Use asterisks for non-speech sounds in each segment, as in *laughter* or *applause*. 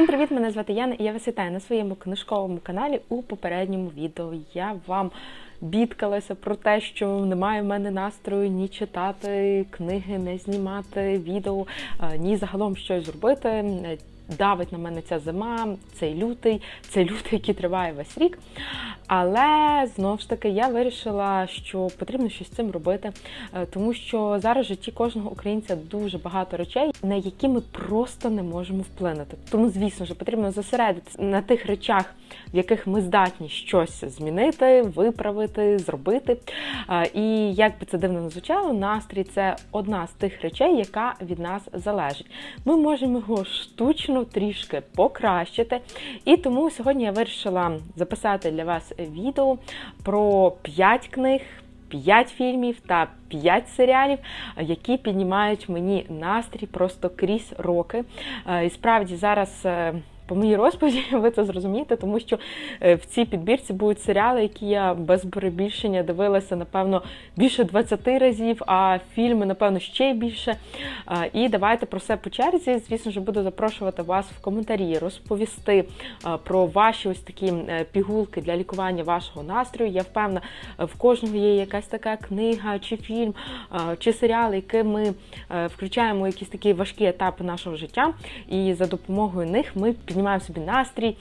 Всім привіт! Мене звати Яна і я вас вітаю на своєму книжковому каналі. У попередньому відео я вам бідкалася про те, що немає в мене настрою ні читати книги, не знімати відео, е, ні загалом щось зробити. Давить на мене ця зима, цей лютий, цей лютий, який триває весь рік. Але знову ж таки я вирішила, що потрібно щось з цим робити, е, тому що зараз в житті кожного українця дуже багато речей, на які ми просто не можемо вплинути. Тому, звісно ж, потрібно зосередитися на тих речах, в яких ми здатні щось змінити, виправити, зробити. Е, І як би це дивно не звучало, настрій це одна з тих речей, яка від нас залежить. Ми можемо його штучно трішки покращити. І тому сьогодні я вирішила записати для вас відео про 5 книг. 5 фільмів та 5 серіалів, які піднімають мені настрій просто крізь роки. Е, І справді зараз. По моїй розповіді *laughs* ви це зрозумієте, тому що е, в цій підбірці будуть серіали, які я без перебільшення дивилася, напевно, більше 20 разів, а фільми, напевно, ще більше. І давайте про все по черзі. Звісно ж, буду запрошувати вас в коментарі, розповісти е, про ваші ось такі е, пігулки для лікування вашого настрою. Я впевнена, в кожного є якась така книга чи фільм, чи серіал, який ми включаємо якісь такі важкі етапи нашого життя, і за допомогою них ми піднімаємо собі настрій,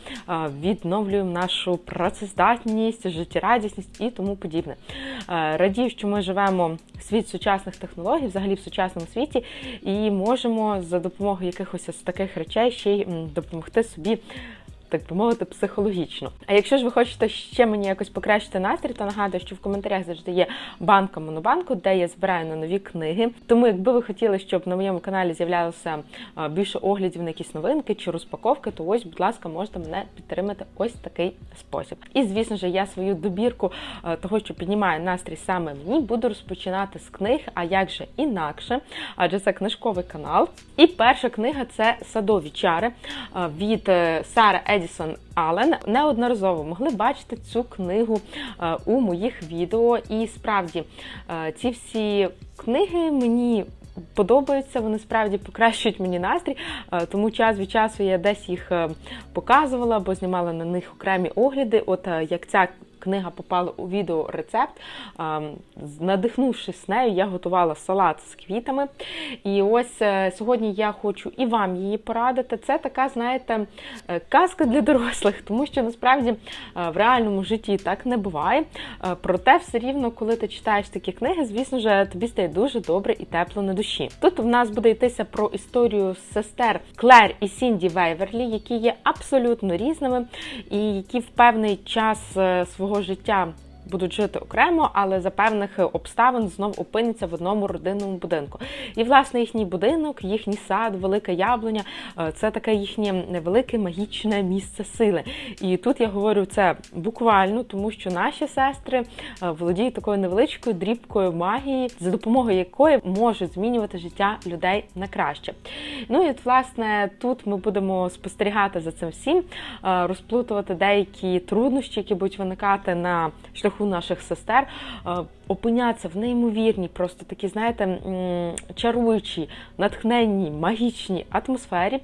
відновлюємо нашу працездатність, життєрадісність і тому подібне. Радію, що ми живемо в світ сучасних технологій, взагалі в сучасному світі, і можемо за допомогою якихось з таких речей ще й допомогти собі. Так би мовити, психологічно. А якщо ж ви хочете ще мені якось покращити настрій, то нагадую, що в коментарях завжди є банка Монобанку, де я збираю на нові книги. Тому, якби ви хотіли, щоб на моєму каналі з'являлося більше оглядів на якісь новинки чи розпаковки, то ось, будь ласка, можете мене підтримати ось такий спосіб. І звісно ж, я свою добірку того, що піднімає настрій саме мені, буду розпочинати з книг, а як же інакше, адже це книжковий канал. І перша книга це Садові чари від е, Сари Едісон Аллен. Неодноразово могли бачити цю книгу е, у моїх відео. І справді е, ці всі книги мені. Подобаються, вони справді покращують мені настрій, е, тому час від часу я десь їх показувала або знімала на них окремі огляди. От як ця книга попала у відео рецепт, з- надихнувшись нею, я готувала салат з квітами. І ось е, сьогодні я хочу і вам її порадити. Це така, знаєте, е, казка для дорослих, тому що насправді е, в реальному житті так не буває. Проте, все рівно, коли ти читаєш такі книги, звісно ж, тобі стає дуже добре і тепло на душі. Тут в нас буде йтися про історію сестер Клер і Сінді Вейверлі, які є абсолютно різними, і які в певний час е, свого життя. Будуть жити окремо, але за певних обставин знов опиняться в одному родинному будинку. І власне їхній будинок, їхній сад, велика яблуня е, це таке їхнє невелике магічне місце сили. І тут я говорю це буквально, тому що наші сестри е, володіють такою невеличкою дрібкою магії, за допомогою якої можуть змінювати життя людей на краще. Ну і от, власне, тут ми будемо спостерігати за цим всім, е, розплутувати деякі труднощі, які будуть виникати на шляху наших сестер, е, опинятися в неймовірній, просто такі, знаєте, чаруючій, натхненній, магічній атмосфері.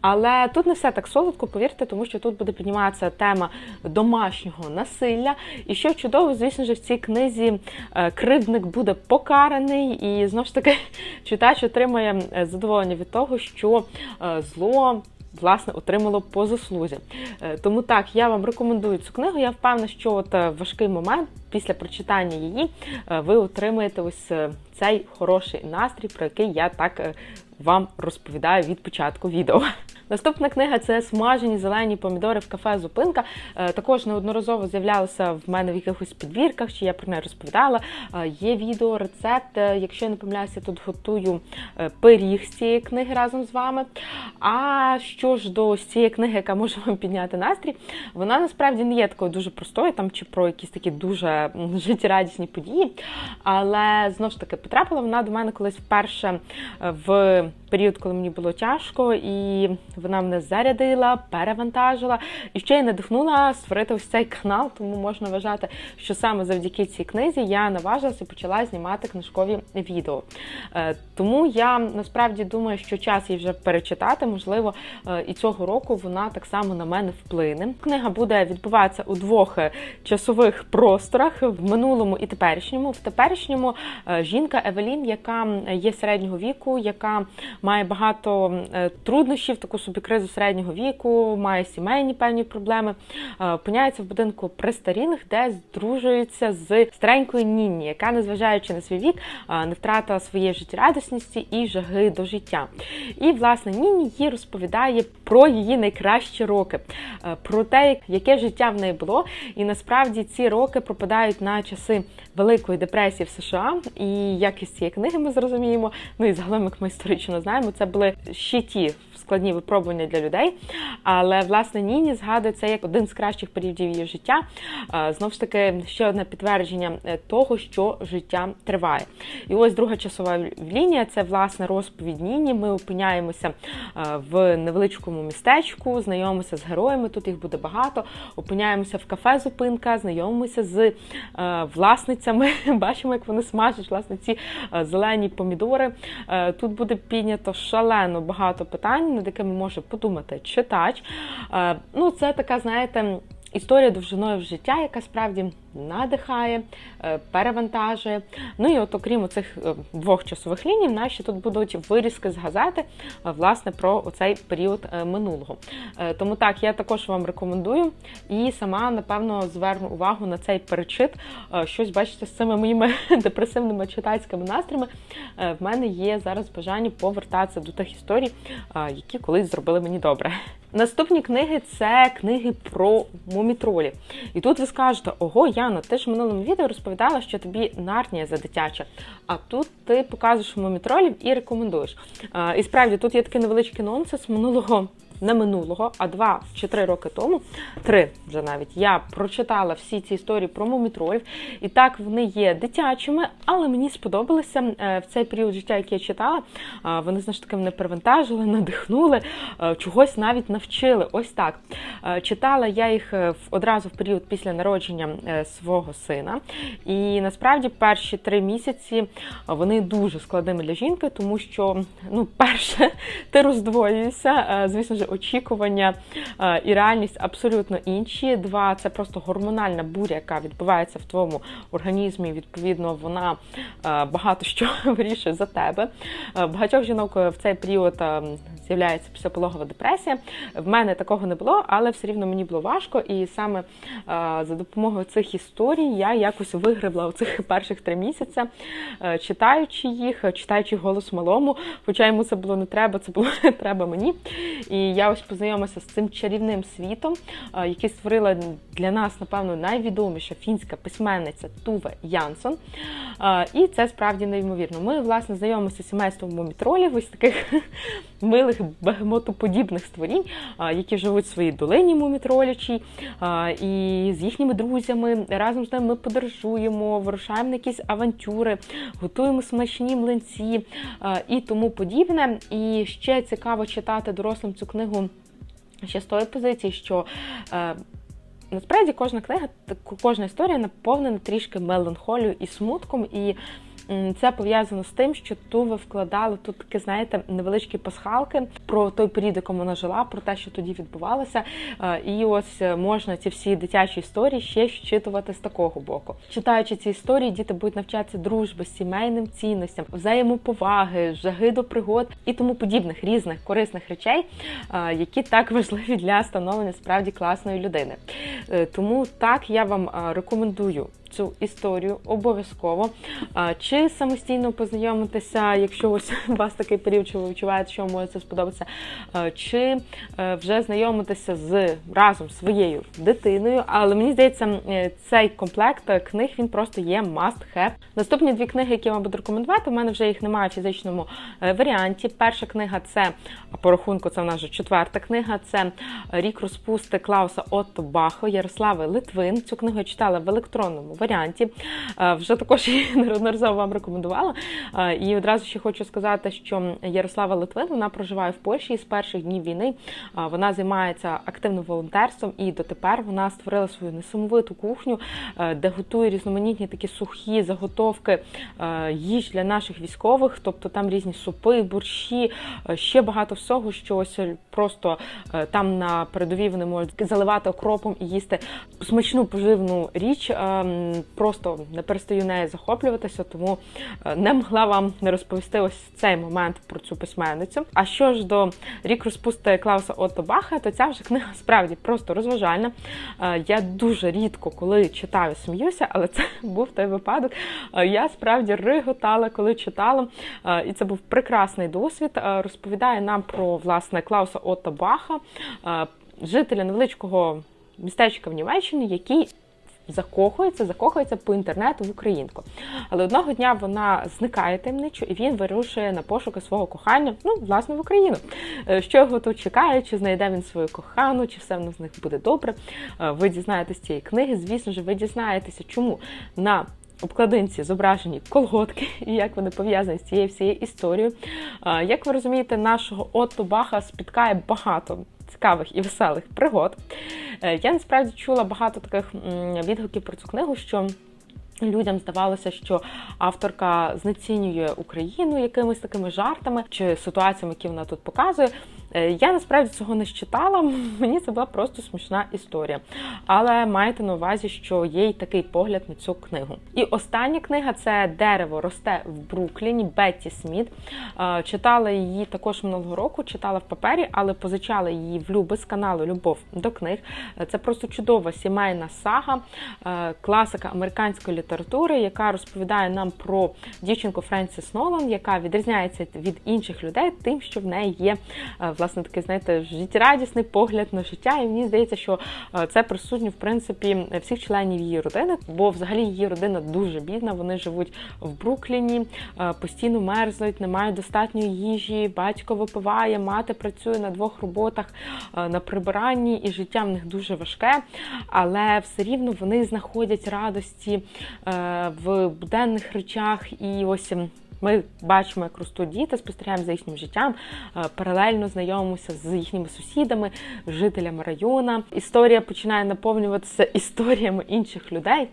Але тут не все так солодко, повірте, тому що тут буде підніматися тема домашнього насилля. І що чудово, звісно ж, в цій книзі е, кривдник буде покараний, і знову ж таки *laughs* читач отримає е, задоволення від того, що зло. Власне, отримало по заслузі. Е, Тому так, я вам рекомендую цю книгу. Я впевнена, що от е, важкий момент після прочитання її е, ви отримаєте ось цей хороший настрій, про який я так вам розповідаю від початку відео. Наступна книга це смажені зелені помідори в кафе Зупинка. Е, Також неодноразово з'являлася в мене в якихось підбірках, чи я про неї розповідала. Е, Є відео, рецепт. Е, Якщо я не помиляюся, тут готую пиріг з цієї книги разом з вами. А що ж до цієї книги, яка може вам підняти настрій, вона насправді не є такою дуже простою, там чи про якісь такі дуже життєрадісні події. Але знову ж таки потрапила вона до мене колись вперше в період, коли мені було тяжко, і Вона мене зарядила, перевантажила і ще й надихнула створити ось цей канал. Тому можна вважати, що саме завдяки цій книзі я наважилася і почала знімати книжкові відео. Е, Тому я насправді думаю, що час її вже перечитати. Можливо, е, і цього року вона так само на мене вплине. Книга буде відбуватися у двох е, часових просторах в минулому і теперішньому. В теперішньому жінка Евелін, яка є середнього віку, яка має багато труднощів, таку собі кризу середнього віку, має сімейні певні проблеми. е, Опиняється в будинку престарілих, де здружується з старенькою Нінні, яка, незважаючи на свій вік, е, не втратила своєї життєрадісності і жаги до життя. І власне Нінні їй розповідає про її найкращі роки, е, про те, яке життя в неї було. І насправді ці роки пропадають на часи Великої депресії в США. І якість цієї книги ми зрозуміємо. Ну і загалом, як ми історично знаємо, це були ще ті складні випробування для людей. Але власне Ніні згадує це як один з кращих періодів її життя. Е, Знову ж таки, ще одне підтвердження е, того, що життя триває. І ось друга часова лінія це власне розповідь Ніні. Ми опиняємося е, в невеличкому містечку, знайомимося з героями. Тут їх буде багато. Опиняємося в кафе зупинка, знайомимося з власницями. *laughs* Бачимо, як вони смажать власне ці зелені помідори. Тут буде піднято шалено багато питань, над якими може подумати читач. Е, Ну, це така, знаєте. Історія довжиною в життя, яка справді надихає, е, перевантажує. Ну і от окрім цих двох часових ліній, в нас ще тут будуть вирізки з газети е, власне про оцей період е, минулого. Е, Тому так, я також вам рекомендую і сама напевно зверну увагу на цей перечит. Е, Щось бачите з цими моїми *laughs* депресивними читацькими настроями. е, В мене є зараз бажання повертатися до тих історій, е, які колись зробили мені добре. Наступні книги це книги про мумітролі. І тут ви скажете: ого, Яна, ти ж в минулому відео розповідала, що тобі нарнія за дитяча. А тут ти показуєш мумітролів і рекомендуєш. І справді тут є такий невеличкий нонсенс минулого. Не минулого, а два чи три роки тому, три вже навіть я прочитала всі ці історії про мумітролів. І так вони є дитячими, але мені сподобалися е, в цей період життя, який я читала. а, Вони знаєш таки мене перевантажили, надихнули, е, чогось навіть навчили. Ось так. Е, Читала я їх е, одразу в період після народження е, свого сина. І насправді перші три місяці е, вони дуже складними для жінки, тому що, ну, перше, *laughs* ти роздвоюєшся. е, Звісно ж, очікування е, і реальність абсолютно інші. Два це просто гормональна буря, яка відбувається в твоєму організмі. Відповідно, вона е, багато що *laughs* вирішує за тебе. Е, Багатьох жінок в цей період е, з'являється психопологова депресія. В мене такого не було, але все рівно мені було важко. І саме за допомогою цих історій я якось вигребла у цих перших три місяці, читаючи їх, читаючи голос малому. Хоча йому це було не треба, це було *laughs* не треба мені. І я ось познайомилася з цим чарівним світом, е, який створила для нас, напевно, найвідоміша фінська письменниця Туве Янсон. Е, І це справді неймовірно. Ми, власне, знайомимося з сімейством мумітролів, ось таких *laughs* милих бегемотоподібних створінь, які живуть в своїй долині мумітролячій, і з їхніми друзями разом з ними ми подорожуємо, вирушаємо на якісь авантюри, готуємо смачні млинці і тому подібне. І ще цікаво читати дорослим цю книгу ще з тої позиції, що. е, Насправді кожна книга, кожна історія наповнена трішки меланхолією і смутком, і це пов'язано з тим, що Туве вкладала тут такі, знаєте, невеличкі пасхалки про той період, якому вона жила, про те, що тоді відбувалося. Е, І ось е, можна ці всі дитячі історії ще щитувати з такого боку. Читаючи ці історії, діти будуть навчатися дружби, сімейним цінностям, взаємоповаги, жаги до пригод і тому подібних різних корисних речей, е, які так важливі для становлення справді класної людини. Тому так я вам рекомендую цю історію обов'язково. Чи самостійно познайомитися, якщо ось *laughs* у вас такий період, що ви відчуваєте, що вам може це сподобатися, чи е, вже знайомитися з разом своєю дитиною. Але мені здається, е, цей комплект е, книг він просто є must have. Наступні дві книги, які я вам буду рекомендувати, у мене вже їх немає в фізичному варіанті. Перша книга це по рахунку, це в нас вже четверта книга. Це Рік розпусти Клауса Отто Бахо, Ярослави Литвин. Цю книгу я читала в електронному варіанті. Варіанті. Е, Вже також її *laughs* неодноразово вам рекомендувала. Е, І одразу ще хочу сказати, що Ярослава Литвин вона проживає в Польщі з перших днів війни. е, Вона займається активним волонтерством і дотепер вона створила свою несамовиту кухню, де готує різноманітні такі сухі заготовки їж для наших військових. Тобто там різні супи, борщі, ще багато всього, що ось просто там на передовій вони можуть заливати окропом і їсти смачну поживну річ. Просто не перестаю нею захоплюватися, тому е, не могла вам не розповісти ось цей момент про цю письменницю. А що ж до рік розпусти Клауса Отто Баха, то ця вже книга справді просто розважальна. Е, Я дуже рідко, коли читаю, сміюся, але це *laughs* був той випадок. Е, Я справді риготала, коли читала, і це був прекрасний досвід. Розповідає нам про власне Клауса Отто Баха, жителя невеличкого містечка в Німеччині, який закохується, закохується по інтернету в українку. Але одного дня вона зникає таємничо, і він вирушує на пошуки свого кохання, ну, власне, в Україну. Е, Що його тут чекає, чи знайде він свою кохану, чи все в них буде добре. Е, Ви дізнаєтесь цієї книги. Звісно ж, ви дізнаєтеся, чому на обкладинці зображені колготки і як вони пов'язані з цією всією історією. Е, Як ви розумієте, нашого Отто Баха спіткає багато цікавих і веселих пригод. Е, Я насправді чула багато таких відгуків про цю книгу, що. Людям здавалося, що авторка знецінює Україну якимись такими жартами чи ситуаціями, які вона тут показує. Е, Я насправді цього не читала. *laughs* Мені це була просто смішна історія. Але майте на увазі, що є й такий погляд на цю книгу. І остання книга це Дерево росте в Брукліні Бетті Сміт. Е, Читала її також минулого року, читала в папері, але позичала її в Люби з каналу Любов до книг. Е, Це просто чудова сімейна сага, класика американської літератури, яка розповідає нам про дівчинку Френсіс Нолан, яка відрізняється від інших людей тим, що в неї є е, власне такий, знаєте, життєрадісний погляд на життя. І мені здається, що е, це присутньо в принципі всіх членів її родини, бо взагалі її родина дуже бідна. Вони живуть в Брукліні, е, постійно мерзнуть, не мають достатньої їжі. Батько випиває, мати працює на двох роботах е, на прибиранні, і життя в них дуже важке, але все рівно вони знаходять радості в буденних речах і ось. Ми бачимо, як ростуть діти, спостерігаємо за їхнім життям, е, паралельно знайомимося з їхніми сусідами, жителями району. Історія починає наповнюватися *laughs* історіями інших людей.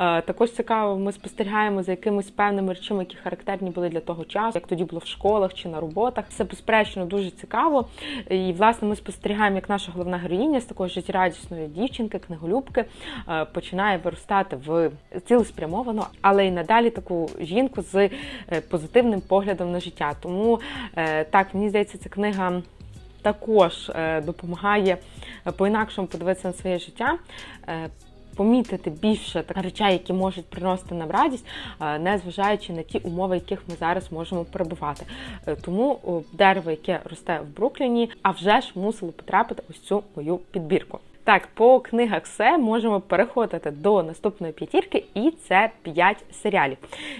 Е, Також цікаво, ми спостерігаємо за якимись певними речами, які характерні були для того часу, як тоді було в школах чи на роботах. Це безперечно дуже цікаво. І власне ми спостерігаємо, як наша головна героїня з такої життєрадісної дівчинки, книголюбки, е, починає виростати в цілеспрямовану, але й надалі таку жінку з позитивним поглядом на життя. Тому е, так мені здається, ця книга. Також е, допомагає е, по-інакшому подивитися на своє життя, помітити більше так, речей, які можуть приносити нам радість, е, не зважаючи на ті умови, яких ми зараз можемо перебувати. Тому дерево, яке росте в Брукліні, а вже ж мусило потрапити ось цю мою підбірку. Так, по книгах все можемо переходити до наступної п'ятірки, і це п'ять серіалів.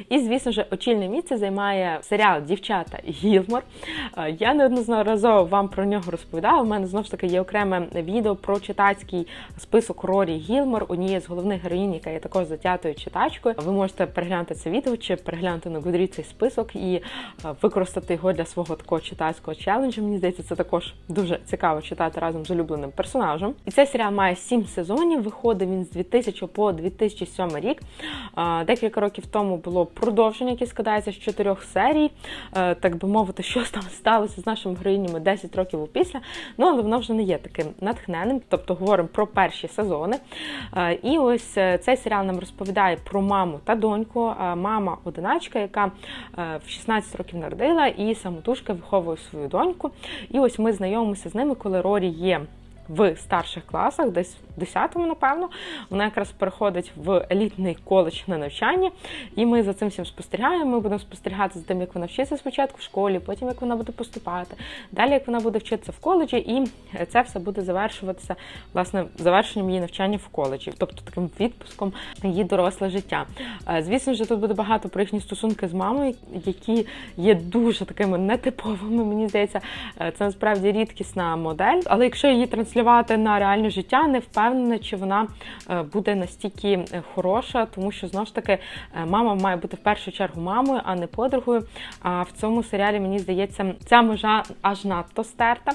І, звісно ж, очільне місце займає серіал Дівчата Гілмор. Е, Я неодноразово вам про нього розповідала. У мене знову ж таки є окреме відео про читацький список Рорі Гілмор, однієї з головних героїнь, яка є також затятою читачкою. Ви можете переглянути це відео чи переглянути на Goodreads цей список і е, використати його для свого такого читацького челенджу. Мені здається, це також дуже цікаво читати разом з улюбленим персонажем. І цей серіал має сім сезонів. Виходив він з 2000 по 2007 рік. Декілька років тому було продовження, яке складається з чотирьох серій. Е, Так би мовити, що там сталося з нашими героїнями 10 років опісля. Ну але воно вже не є таким натхненним. Тобто говоримо про перші сезони. Е, І ось е, цей серіал нам розповідає про маму та доньку. Мама одиначка, яка в 16 років народила і самотужки виховує свою доньку. І ось ми знайомимося з ними, коли Рорі є. В старших класах, десь в 10-му, напевно, вона якраз переходить в елітний коледж на навчання, і ми за цим всім спостерігаємо. Ми будемо спостерігати за тим, як вона вчиться спочатку в школі, потім як вона буде поступати, далі як вона буде вчитися в коледжі, і це все буде завершуватися власне завершенням її навчання в коледжі, тобто таким відпуском її доросле життя. Е, Звісно ж, тут буде багато про їхні стосунки з мамою, які є дуже такими нетиповими. Мені здається, е, це насправді рідкісна модель. Але якщо її транслювати транслювати на реальне життя, не впевнена, чи вона е, буде настільки е, хороша, тому що знову ж таки е, мама має бути в першу чергу мамою, а не подругою. А в цьому серіалі мені здається, ця межа аж надто стерта.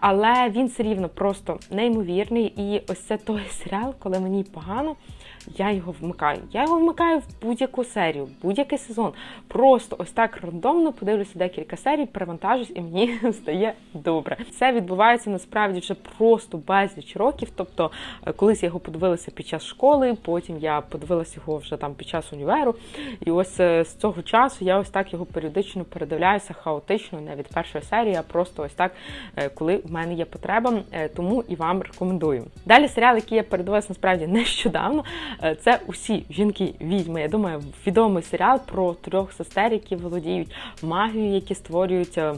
Але він все рівно просто неймовірний. І ось це той *laughs* серіал, коли мені погано. Я його вмикаю. Я його вмикаю в будь-яку серію, будь-який сезон. Просто ось так рандомно подивлюся декілька серій, перевантажусь, і мені *laughs* стає добре. Це відбувається насправді вже просто безліч років. Тобто, е, колись я його подивилася під час школи, потім я подивилася його вже там під час універу. І ось е, з цього часу я ось так його періодично передивляюся хаотично, не від першої серії, а просто ось так, е, коли в мене є потреба. Тому і вам рекомендую. Далі серіал, який я передивилася насправді *laughs* нещодавно. Е, Це усі жінки відьми. Я думаю, відомий серіал про трьох сестер, які володіють магією, які створюють е,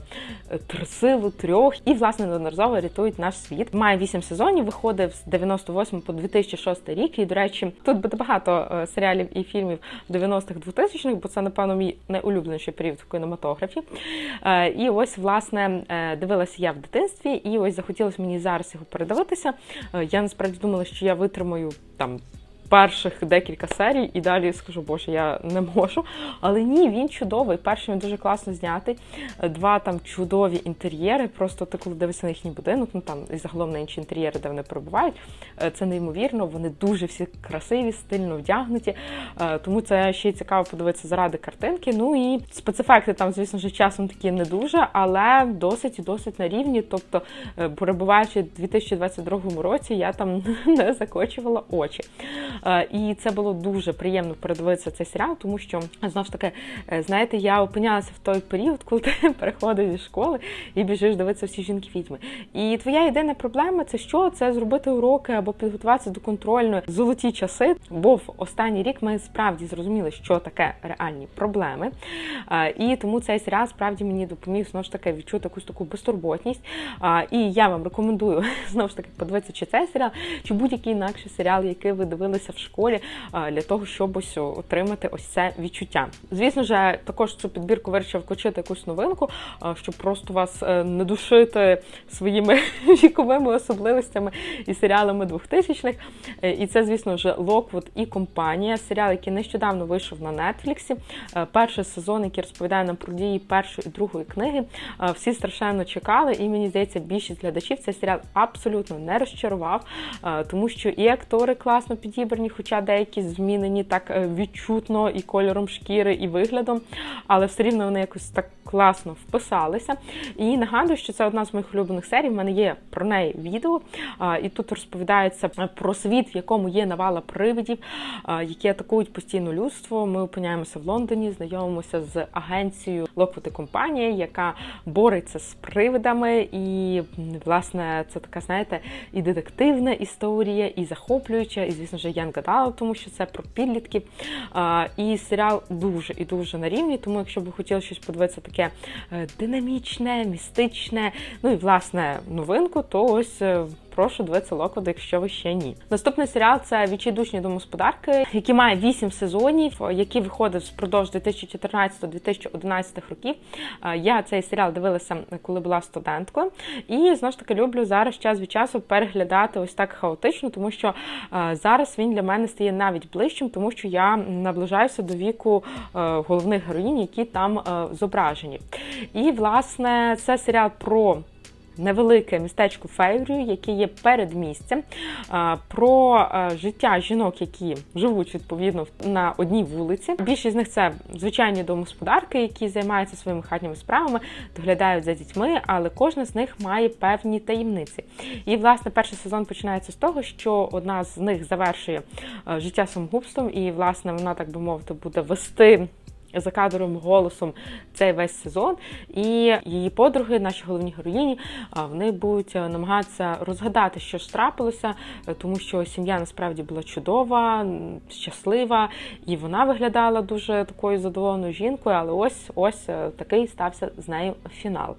силу трьох і власне неодноразово рятують наш світ. Має вісім сезонів, виходив з 98 по 2006 рік. І до речі, тут буде багато е, серіалів і фільмів 90-х 2000-х, бо це напевно мій найулюбленіший період в кінематографі. І ось власне дивилася я в дитинстві, і ось захотілося мені зараз його передивитися. Я насправді думала, що я витримаю там. Перших декілька серій, і далі скажу, боже, я не можу. Але ні, він чудовий. Перший він дуже класно знятий. Два там чудові інтер'єри. Просто ти коли дивишся на їхній будинок, ну там і загалом на інші інтер'єри, де вони перебувають. е, Це неймовірно. Вони дуже всі красиві, стильно вдягнуті. Е, Тому це ще й цікаво подивитися заради картинки. Ну і спецефекти там, звісно ж, часом такі не дуже, але досить і досить на рівні. Тобто, е, перебуваючи в 2022 році, я там *laughs* не закочувала очі. Е, І це було дуже приємно передивитися цей серіал, тому що знову ж таки, е, знаєте, я опинялася в той період, коли ти *laughs* переходиш зі школи і біжиш дивитися всі жінки відьми. І твоя єдина проблема це що? Це зробити уроки або підготуватися до контрольної золоті часи. Бо в останній рік ми справді зрозуміли, що таке реальні проблеми. Е, І тому цей серіал справді мені допоміг знову ж таки відчути якусь таку безтурботність. І я вам рекомендую *laughs* знову ж таки подивитися, чи цей серіал, чи будь-який інакший серіал, який ви дивилися в школі, для того, щоб ось отримати ось це відчуття. Звісно ж, також цю підбірку вирішив включити якусь новинку, щоб просто вас е, не душити своїми *laughs* віковими особливостями і серіалами 2000-х. Е, І це, звісно ж, Локвуд і компанія, серіал, який нещодавно вийшов на Нетфліксі. Е, Перший сезон, який розповідає нам про дії першої і другої книги. Всі страшенно чекали, і мені здається, більшість глядачів цей серіал абсолютно не розчарував, тому що і актори класно підібрані, хоча деякі змінені так е, відчутно і кольором шкіри, і виглядом, але все рівно вони якось так класно вписалися. І нагадую, що це одна з моїх улюблених серій. В мене є про неї відео, і тут розповідається про світ, в якому є навала привидів, які атакують постійно людство. Ми опиняємося в Лондоні, знайомимося з агенцією Lockwood компанії, яка бореться з привидами. І власне це така, знаєте, і детективна історія, і захоплююча, і звісно ж Ян Гадала, тому що це про підлітків. І серіал дуже і дуже на рівні. Тому, якщо ви хотіли щось подивитися таке е, динамічне, містичне, ну і власне новинку, то ось. Прошу дивитися Локвуд, якщо ви ще ні. Наступний серіал це Відчайдушні домогосподарки, який має 8 сезонів, який виходив впродовж 2014-2011 років. Я цей серіал дивилася, коли була студенткою, і знову ж таки люблю зараз час від часу переглядати ось так хаотично, тому що зараз він для мене стає навіть ближчим, тому що я наближаюся до віку головних героїнь, які там зображені. І власне це серіал про невелике містечко Фейрію, яке є передмістям, про життя жінок, які живуть відповідно на одній вулиці. Більшість з них це звичайні домогосподарки, які займаються своїми хатніми справами, доглядають за дітьми, але кожна з них має певні таємниці. І власне перший сезон починається з того, що одна з них завершує життя самогубством, і власне вона, так би мовити, буде вести за кадровим голосом цей весь сезон. І її подруги, наші головні героїні, вони будуть е, намагатися розгадати, що ж трапилося, е, тому що сім'я насправді була чудова, щаслива, і вона виглядала дуже такою задоволеною жінкою, але ось ось е, такий стався з нею фінал.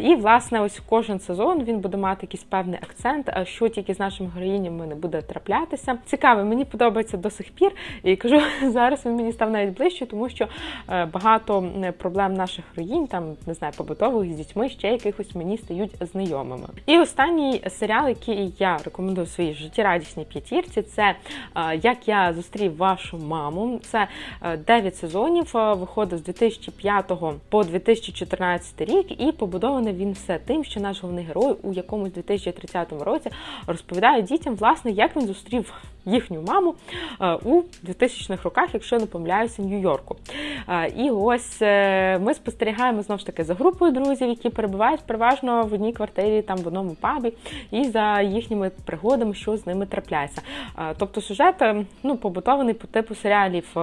І власне, ось кожен сезон він буде мати якийсь певний акцент, що тільки з нашими героїнями не буде траплятися. Цікаво, мені подобається до сих пір. І кажу, *laughs* зараз він мені став навіть ближче, тому що що е, багато проблем наших героїнь, там не знаю, побутових з дітьми, ще якихось мені стають знайомими. І останній серіал, який я рекомендую в своїй життєрадісній п'ятірці, це е, як я зустрів вашу маму. Це 9 сезонів, е, виходив з 2005 по 2014 рік, і побудований він все тим, що наш головний герой у якомусь 2030 році розповідає дітям, власне, як він зустрів їхню маму е, у 2000-х роках, якщо не помиляюся, Нью-Йорку. Е, І ось е, ми спостерігаємо знову ж таки за групою друзів, які перебувають переважно в одній квартирі, там в одному пабі, і за їхніми пригодами, що з ними трапляється. Е, Тобто сюжет е, ну, побутований по типу серіалів.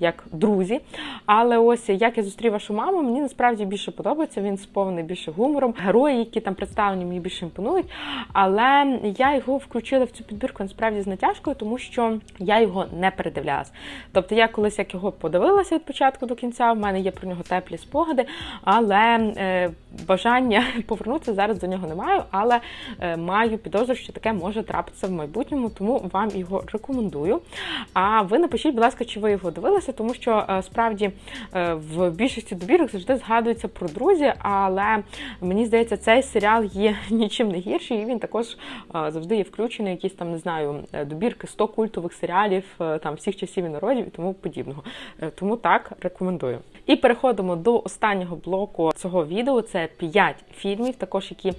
Як друзі, але ось як я зустрів вашу маму, мені насправді більше подобається. Він сповнений більше гумором. Герої, які там представлені, мені більше імпонують. Але я його включила в цю підбірку насправді з натяжкою, тому що я його не передивлялась. Тобто я колись як його подивилася від початку до кінця, в мене є про нього теплі спогади, але е, бажання *laughs* повернутися зараз до нього не маю, але е, маю підозру, що таке може трапитися в майбутньому, тому вам його рекомендую. А ви напишіть, будь ласка, чи ви його дивилися, тому що е, справді е, в більшості добірок завжди згадується про друзі, але мені здається, цей серіал є *laughs* нічим не гірший, і він також е, завжди є включений якісь там, не знаю, добірки 100 культових серіалів там всіх часів і народів і тому подібного. Тому так рекомендую. І переходимо до останнього блоку цього відео. Це 5 фільмів, також які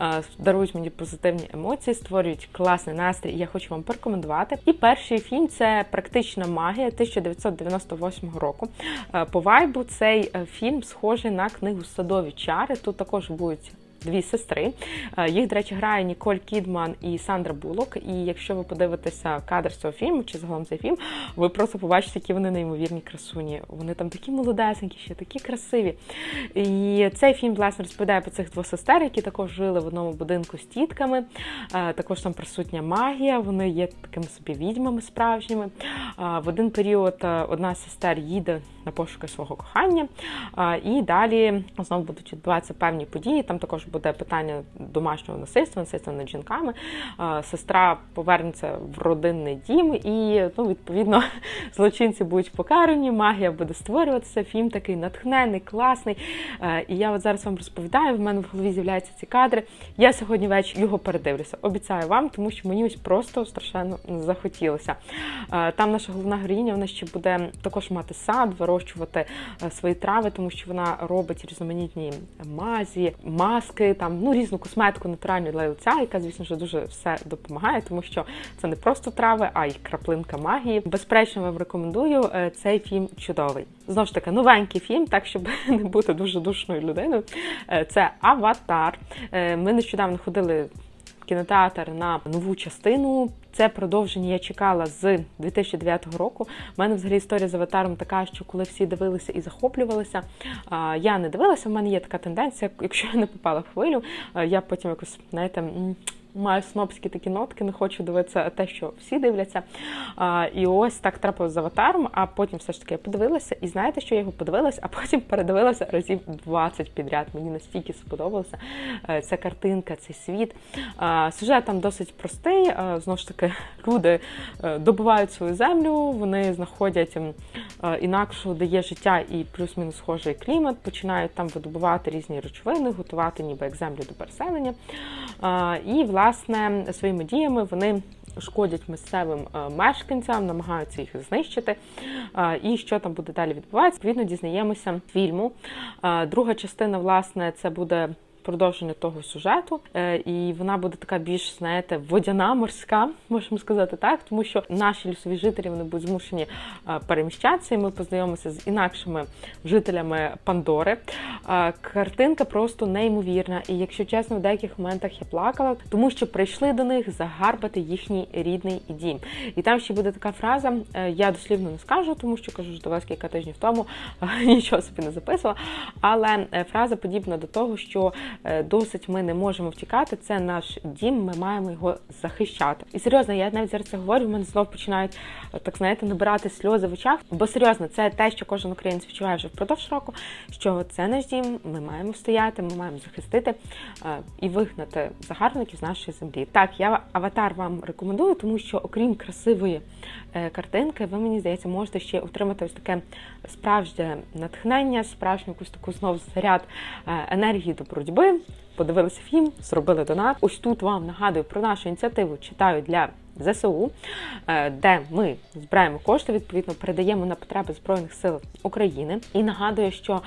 е, дарують мені позитивні емоції, створюють класний настрій. Я хочу вам порекомендувати. І перший фільм це практична магія 1998 року. Е, По вайбу цей е, фільм схожий на книгу Садові чари. Тут також будуть. Дві сестри. Е, Їх, до речі, грає Ніколь Кідман і Сандра Булок. І якщо ви подивитеся кадр цього фільму чи загалом цей фільм, ви просто побачите, які вони неймовірні красуні. Вони там такі молодесенькі, ще такі красиві. І цей фільм власне розповідає про цих двох сестер, які також жили в одному будинку з тітками. Е, Також там присутня магія. Вони є такими собі відьмами справжніми. Е, В один період одна з сестер їде на пошуки свого кохання, і далі знову будуть відбуватися певні події. Там також буде питання домашнього насильства, насильства над жінками. Е, Сестра повернеться в родинний дім, і ну, відповідно *laughs* злочинці будуть покарані, магія буде створюватися. Фільм такий натхнений, класний. Е, І я от зараз вам розповідаю. В мене в голові з'являються ці кадри. Я сьогодні ввечері його передивлюся. Обіцяю вам, тому що мені ось просто страшенно захотілося. Е, Там наша головна героїня, вона ще буде також мати сад, вирощувати свої трави, тому що вона робить різноманітні мазі, маски, там ну різну косметику натуральну для лиця, яка, звісно ж, дуже все допомагає, тому що це не просто трави, а й краплинка магії. Безперечно, вам рекомендую. е, Цей фільм чудовий. Знову ж таки, новенький фільм, так щоб *laughs* не бути дуже душною людиною. Е, Це Аватар. Е, Ми нещодавно ходили кінотеатр на нову частину. Це продовження я чекала з 2009 року. У мене взагалі історія з аватаром така, що коли всі дивилися і захоплювалися, я не дивилася. У мене є така тенденція, якщо я не попала в хвилю, я потім якось, знаєте. Маю снобські такі нотки, не хочу дивитися те, що всі дивляться. А, і ось так трапилось з аватаром, а потім все ж таки я подивилася. І знаєте, що я його подивилася, а потім передивилася разів 20 підряд. Мені настільки сподобалося е, ця картинка, цей світ. А, сюжет там досить простий. А, знову ж таки, люди е, добувають свою землю, вони знаходять м, е, інакшу, де є життя і плюс-мінус схожий клімат, починають там видобувати різні речовини, готувати ніби як землю до переселення. А, І, власне, своїми діями вони шкодять місцевим е, мешканцям, намагаються їх знищити. І що там буде далі відбуватися? Відповідно, дізнаємося фільму. Друга частина, власне, це буде. Продовження того сюжету, Е, і вона буде така більш, знаєте, водяна, морська, *laughs* можемо сказати так, тому що наші лісові жителі вони будуть змушені е, переміщатися, і ми познайомимося з інакшими жителями Пандори. Е, Картинка просто неймовірна. І якщо чесно, в деяких моментах я плакала, тому що прийшли до них загарбати їхній рідний дім. І там ще буде така фраза, я дослівно не скажу, тому що кажу ж до вас кілька тижнів тому, *laughs* нічого собі не записувала. Але фраза подібна до того, що досить ми не можемо втікати. Це наш дім, ми маємо його захищати. І серйозно, я навіть зараз це говорю. в мене знов починають е, так знаєте, набирати сльози в очах. Бо серйозно, це те, що кожен українець відчуває вже впродовж року. Що це наш дім, ми маємо стояти, ми маємо захистити е, і вигнати загарбників з нашої землі. Так, я аватар вам рекомендую, тому що окрім красивої е, картинки, ви мені здається, можете ще отримати ось таке справжнє натхнення, справжню якусь таку знову заряд е, енергії до боротьби. Подивилися фільм, зробили донат. Ось тут вам нагадую про нашу ініціативу читаю для ЗСУ, е, де ми збираємо кошти, відповідно передаємо на потреби Збройних сил України. І нагадую, що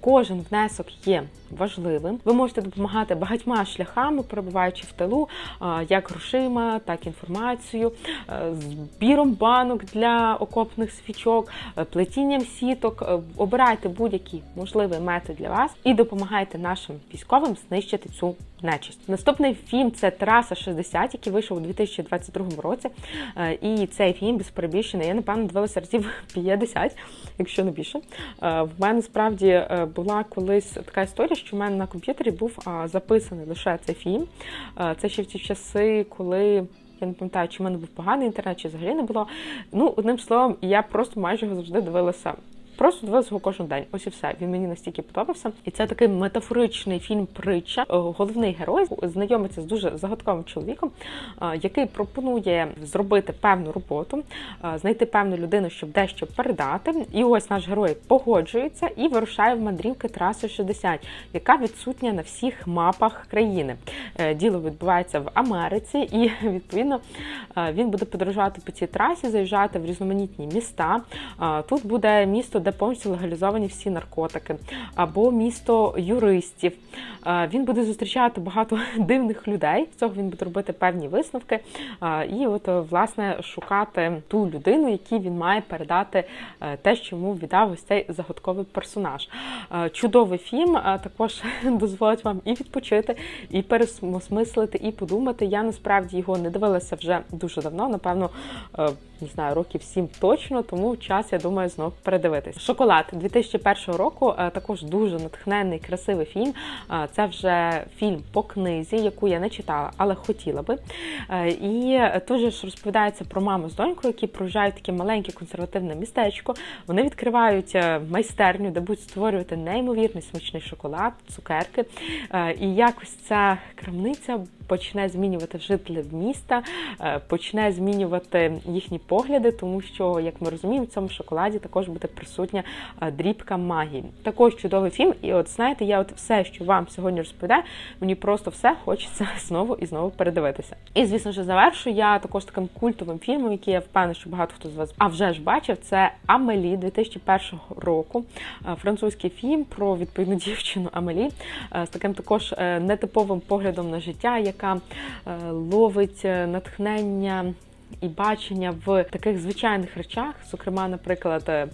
кожен внесок є важливим. Ви можете допомагати багатьма шляхами, перебуваючи в тилу, е, як грошима, так і інформацією, е, збіром банок для окопних свічок, плетінням сіток. Обирайте будь-який можливий метод для вас і допомагайте нашим військовим знищити цю нечисть. Наступний фільм це Траса 60, який вийшов у 2022 році. Е, І цей фільм без перебільшення. Я напевно дивилася разів *laughs* 50, якщо не більше. Е, В мене справді е, була колись така історія, що в мене на комп'ютері був записаний лише цей фільм. Це ще в ті часи, коли. Я не пам'ятаю, чи в мене був поганий інтернет, чи взагалі не було. Ну, одним словом, я просто майже його завжди дивилася. Просто дивилася його кожен день. Ось і все. Він мені настільки подобався. І це такий метафоричний фільм притча. Е, Головний герой знайомиться з дуже загадковим чоловіком, е, який пропонує зробити певну роботу, е, знайти певну людину, щоб дещо передати. І ось наш герой погоджується і вирушає в мандрівки траси 60, яка відсутня на всіх мапах країни. Діло відбувається в Америці, і відповідно він буде подорожувати по цій трасі, заїжджати в різноманітні міста. Тут буде місто, де повністю легалізовані всі наркотики, або місто юристів. Е, Він буде зустрічати багато *laughs* дивних людей. З цього він буде робити певні висновки. е, І от е, власне шукати ту людину, якій він має передати те, що йому віддав ось цей загадковий персонаж. Чудовий фільм. Також *laughs* дозволить вам і відпочити, і пересмислити, і подумати. Я насправді його не дивилася вже дуже давно, напевно, не знаю, років сім точно, тому час, я думаю, знов передивитись. Шоколад 2001 року е, також дуже натхненний, красивий фільм. Е, Це вже фільм по книзі, яку я не читала, але хотіла би. Е, І тут ж розповідається про маму з донькою, які проїжджають таке маленьке консервативне містечко. Вони відкривають майстерню, де будуть створювати неймовірний смачний шоколад, цукерки. І якось ця крамниця почне змінювати жителів міста, е, почне змінювати їхні погляди, тому що, як ми розуміємо, в цьому шоколаді також буде присутня е, дрібка магії. Також чудовий фільм. І от знаєте, я от все, що вам сьогодні розповідаю, мені просто все хочеться *laughs* знову і знову передивитися. І звісно ж, завершу я також таким культовим фільмом, який я впевнена, що багато хто з вас а вже ж бачив. Це Амелі 2001 року. Е, Французький фільм про відповідну дівчину Амелі з таким також нетиповим поглядом на життя, яка е, ловить е, натхнення. І бачення в таких звичайних речах, зокрема, наприклад, е,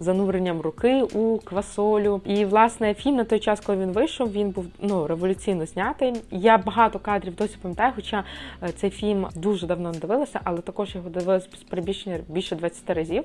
зануренням руки у квасолю. І власне фільм на той час, коли він вийшов, він був ну революційно знятий. Я багато кадрів досі пам'ятаю, хоча е, цей фільм дуже давно не дивилася, але також його дивилася з перебільшення більше 20 разів.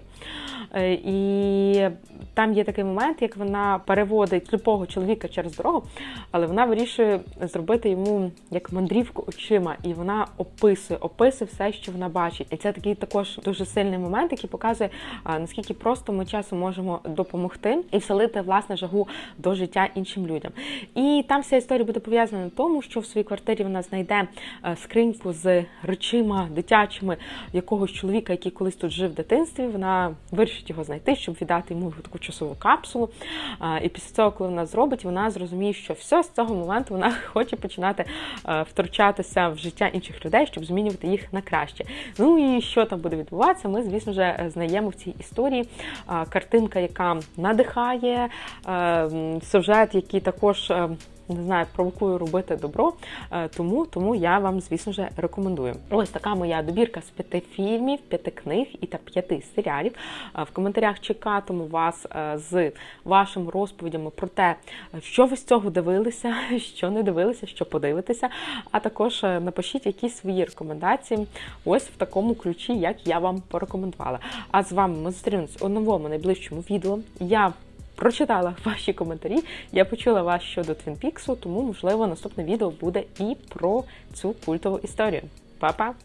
Е, І там є такий момент, як вона переводить сліпого чоловіка через дорогу, але вона вирішує зробити йому як мандрівку очима, і вона описує, описує все, що вона бачить. І це такий також дуже сильний момент, який показує, наскільки просто ми часом можемо допомогти і вселити власне жагу до життя іншим людям. І там вся історія буде пов'язана на тому, що в своїй квартирі вона знайде е, скриньку з речима дитячими якогось чоловіка, який колись тут жив в дитинстві. Вона вирішить його знайти, щоб віддати йому таку часову капсулу. І після цього, коли вона зробить, вона зрозуміє, що все з цього моменту вона *laughs* хоче починати е, втручатися в життя інших людей, щоб змінювати їх на краще. Ну і що там буде відбуватися, ми, звісно ж, знаємо в цій історії. А, Картинка, яка надихає, е, сюжет, який також. Не знаю, провокую робити добро, Е, тому, тому я вам, звісно ж, рекомендую. Ось така моя добірка з п'яти фільмів, п'яти книг і та п'яти серіалів. Е, В коментарях чекатиму вас е, з вашими розповідями про те, що ви з цього дивилися, *laughs* що не дивилися, що подивитеся. А також напишіть якісь свої рекомендації, ось в такому ключі, як я вам порекомендувала. А з вами ми зустрінемось у новому найближчому відео. Я прочитала ваші коментарі. Я почула вас щодо Твінпіксу, тому можливо наступне відео буде і про цю культову історію. Па-па!